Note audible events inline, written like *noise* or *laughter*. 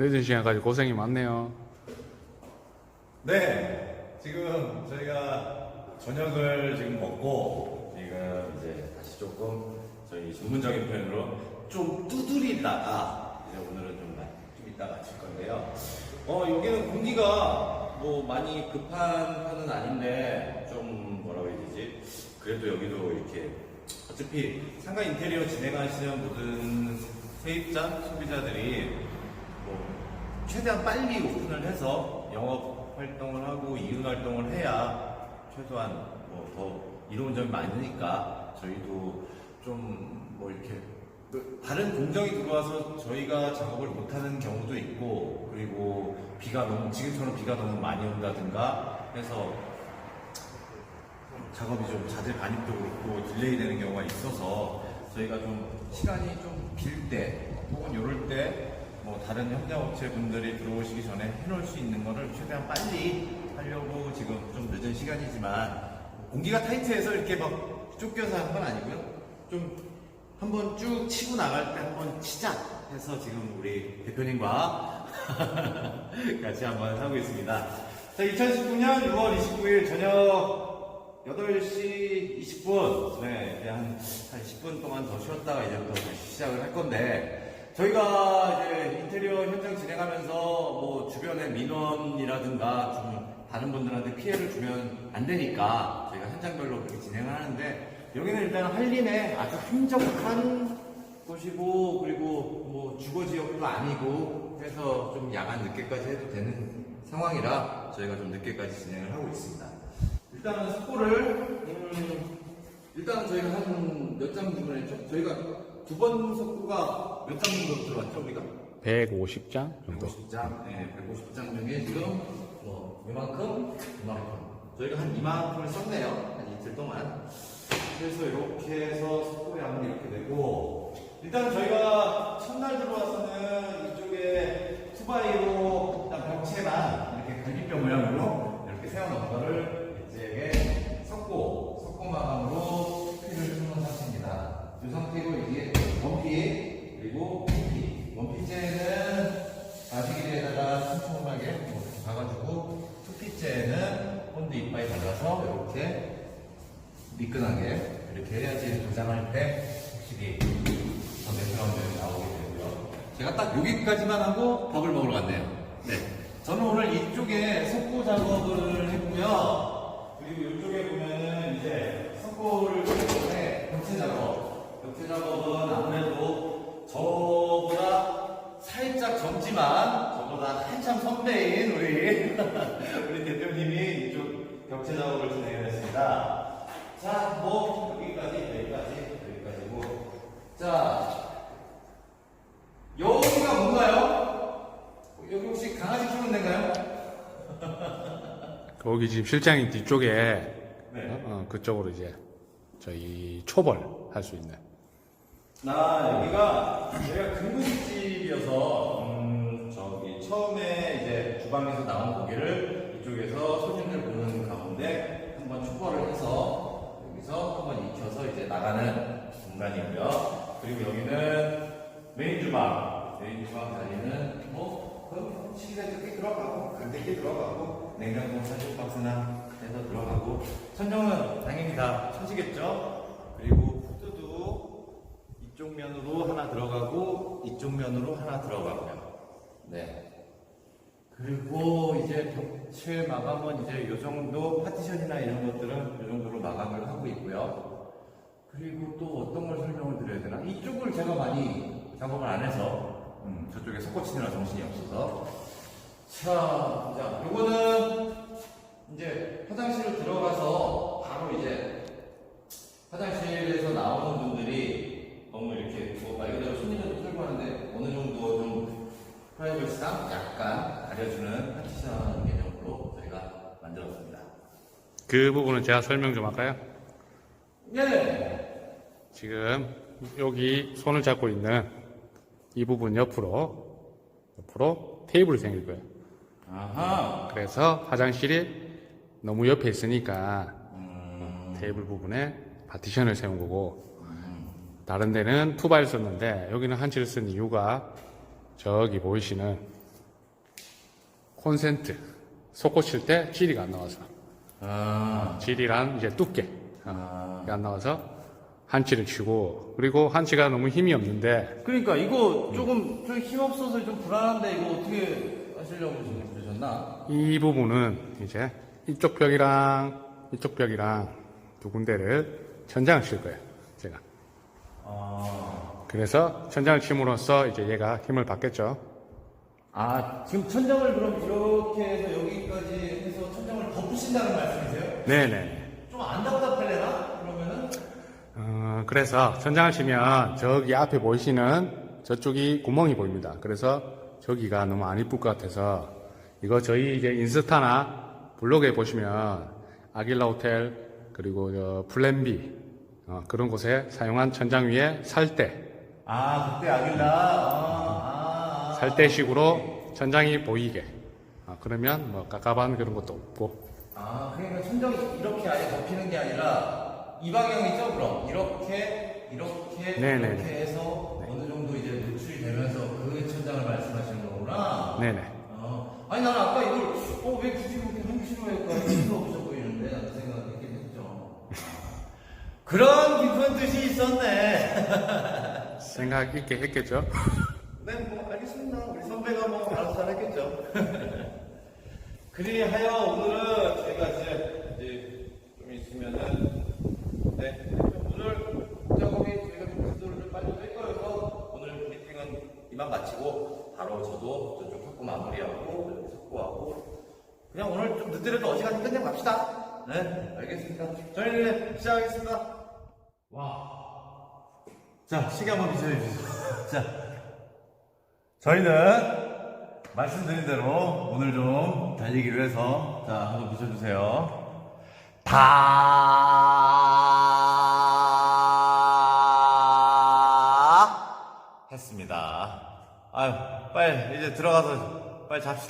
늦은 시간까지 고생이 많네요. 네, 지금 저희가 저녁을 지금 먹고 지금 이제 다시 조금 저희 전문적인 표현으로 좀 두드리다가 이제 오늘은 좀, 좀 이따 마칠 건데요. 어 여기는 공기가 뭐 많이 급한 편은 아닌데 좀 뭐라고 해야 되지? 그래도 여기도 이렇게 어차피 상가 인테리어 진행하시는 모든 세입자 소비자들이 뭐 최대한 빨리 오픈을 해서 영업 활동을 하고 이윤 활동을 해야 최소한 뭐 더 이로운 점이 많으니까 저희도 좀 뭐 이렇게 그 다른 공정이 들어와서 저희가 작업을 못하는 경우도 있고 그리고 비가 너무 지금처럼 비가 너무 많이 온다든가 해서 작업이 좀 자재 반입되고 있고 딜레이 되는 경우가 있어서 저희가 좀 시간이 좀 빌 때 혹은 요럴 때 뭐 다른 협력업체 분들이 들어오시기 전에 해놓을 수 있는 거를 최대한 빨리 하려고 지금 좀 늦은 시간이지만 공기가 타이트해서 이렇게 막 쫓겨서 한 건 아니고요. 좀 한번 쭉 치고 나갈 때 한번 치자 해서 지금 우리 대표님과 *laughs* 같이 한번 하고 있습니다. 자, 2019년 6월 29일 저녁 8시 20분. 네, 이제 한, 한 10분 동안 더 쉬었다가 이제부터 다시 시작을 할 건데, 저희가 이제 인테리어 현장 진행하면서 뭐 주변의 민원이라든가 좀 다른 분들한테 피해를 주면 안 되니까 저희가 현장별로 그렇게 진행을 하는데, 여기는 일단 한림에 아주 한적한 곳이고, 그리고 뭐 주거 지역도 아니고, 해서 좀 야간 늦게까지 해도 되는 상황이라 저희가 좀 늦게까지 진행을 하고 있습니다. 일단은 속보를 음, 일단은 저희가 한 몇장 주문했죠? 저희가 두 번 속보가 몇 장 정도 들어왔죠 우리가? 150장 정도. 150장, 네, 150장 중에 지금 뭐 이만큼, 이만큼 저희가 한 이만큼을 썼네요 한 이틀 동안 그래서 이렇게 해서 양은 이렇게 되고 일단 저희가 첫날 들어와서는 이쪽에 투바이로 일단 벽체만 이렇게 갈비뼈 모양으로 이렇게 세워놓은 거를 이제게 섞고 섞고 마감으로 피를 주는 상태입니다. 이 상태고 이게 원피 그리고 피피 원피째는 가시기에다가 촘촘하게 이렇게 박아주고 투피째는 본드 발라서 이렇게 미끈하게 이렇게 해야지 도장할 때 확실히 더 매끄러운 나오게 되고요. 제가 딱 여기까지만 하고 밥을 먹으러 갔네요. 네. 저는 오늘 이쪽에 석고 작업을 했고요. 그리고 이쪽에 보면은 이제 석고를 전에 벽체 작업. 벽체 작업은 아무래도 저보다 살짝 젊지만 저보다 한참 선배인 우리 *laughs* 우리 대표님이 벽체 작업을 진행을 했습니다. 자, 뭐 여기까지 여기까지 여기까지고 자 여기가 뭔가요? 여기 혹시 강아지 키우는 데인가요? *laughs* 거기 지금 실장님 뒤쪽에 네. 어, 그쪽으로 이제 저희 초벌 할 수 있는. 나 여기가 저희가 금고집이어서 음, 저기 처음에 이제 주방에서 나온 고기를 이쪽에서 손님들 보는 가운데 한번 초벌을 해서 여기서 한번 익혀서 이제 나가는 공간이고요. 그리고 여기는 메인 주방, 메인 주방 자리는 뭐 그럼 식기세척기 들어가고 간대기 들어가고 냉장고 사실 박스나 해서 들어가고 천정은 당연히 다 쳐지겠죠. 그리고 푸드도 이쪽 면으로 하나 들어가고 이쪽 면으로 하나 들어가고요. 네. 그리고 이제 벽 체 마감은 이제 이 정도 파티션이나 이런 것들은 이 정도로 마감을 하고 있고요. 그리고 또 어떤 걸 설명을 드려야 되나? 이쪽을 제가 많이 작업을 안 해서 음, 저쪽에 속고치느라 정신이 없어서 자, 자, 요거는 이제 화장실로 들어가서 바로 이제 화장실에서 나오는 분들이 너무 이렇게 뭐말 그대로 손님들도 끌고 하는데 어느 정도 좀 프라이버시랑 약간 가려주는 파티션 저희가 만들었습니다. 그 부분은 제가 설명 좀 할까요? 네. 지금 여기 손을 잡고 있는 이 부분 옆으로 옆으로 테이블이 생길 거예요. 아하. 그래서 화장실이 너무 옆에 있으니까 음, 테이블 부분에 파티션을 세운 거고 다른 데는 투바를 썼는데 여기는 한치를 쓴 이유가 저기 보이시는 콘센트 솟고 칠때 질이가 안 나와서. 아, 질이란 이제 두께. 아. 가안 나와서 한치를 치고. 그리고 한치가 너무 힘이 없는데. 그러니까 이거 조금 좀 힘없어서 좀 불안한데 이거 어떻게 하시려고 지금 그러셨나? 이 부분은 이제 이쪽 벽이랑 이쪽 벽이랑 두 군데를 천장을 칠 거예요 제가. 아, 그래서 천장을 침으로써 이제 얘가 힘을 받겠죠 아 지금 천장을 그럼 이렇게 해서 여기까지 해서 천장을 덮으신다는 말씀이세요? 네네 좀 안 답답할래나? 그러면은? 어, 그래서 천장을 치면 저기 앞에 보이시는 저쪽이 구멍이 보입니다. 그래서 저기가 너무 안 이쁠 것 같아서 이거 저희 이제 인스타나 블로그에 보시면 아길라 호텔 그리고 저 플랜비 어, 그런 곳에 사용한 천장 위에 살대 아 그때 아길라 아, 아, 살대식으로 천장이 보이게. 어, 그러면 뭐 깝깝한 그런 것도 없고. 아 그러니까 천장이 이렇게 아예 덮이는 게 아니라 이 방향이죠 그럼 이렇게 이렇게 네네네. 이렇게 해서 어느 정도 이제 노출이 되면서 그 천장을 말씀하시는 거구나. 네네. 어, 아니 나는 아까 이걸 어, 왜 굳이 그렇게 하기 싫어할까 이유가 없어 보이는데? 라는 생각했긴 했죠. 그런 깊은 뜻이 있었네. *laughs* 생각 있게 했겠죠. *laughs* 알겠습니다. 우리 선배가 뭐 *laughs* 알아서 잘했겠죠. *laughs* 그리하여 오늘은 저희가 이제, 이제 좀 있으면은 네 오늘 작업이 저희가 좀 속도를 좀 빨리 뺄 거여서 오늘 브리핑은 이만 마치고 바로 저도 저쪽 석고 마무리하고 석고하고 그냥 오늘 좀 늦더라도 어지간히 끝내고 갑시다. 네, 알겠습니다. 저희는 시작하겠습니다. 와. 자, 시계 한번 비춰주세요. *laughs* 자. 저희는 말씀드린 대로 오늘 좀 달리기를 해서 자 한번 비춰주세요. 다 했습니다. 아유 빨리 이제 들어가서 빨리 잡시다.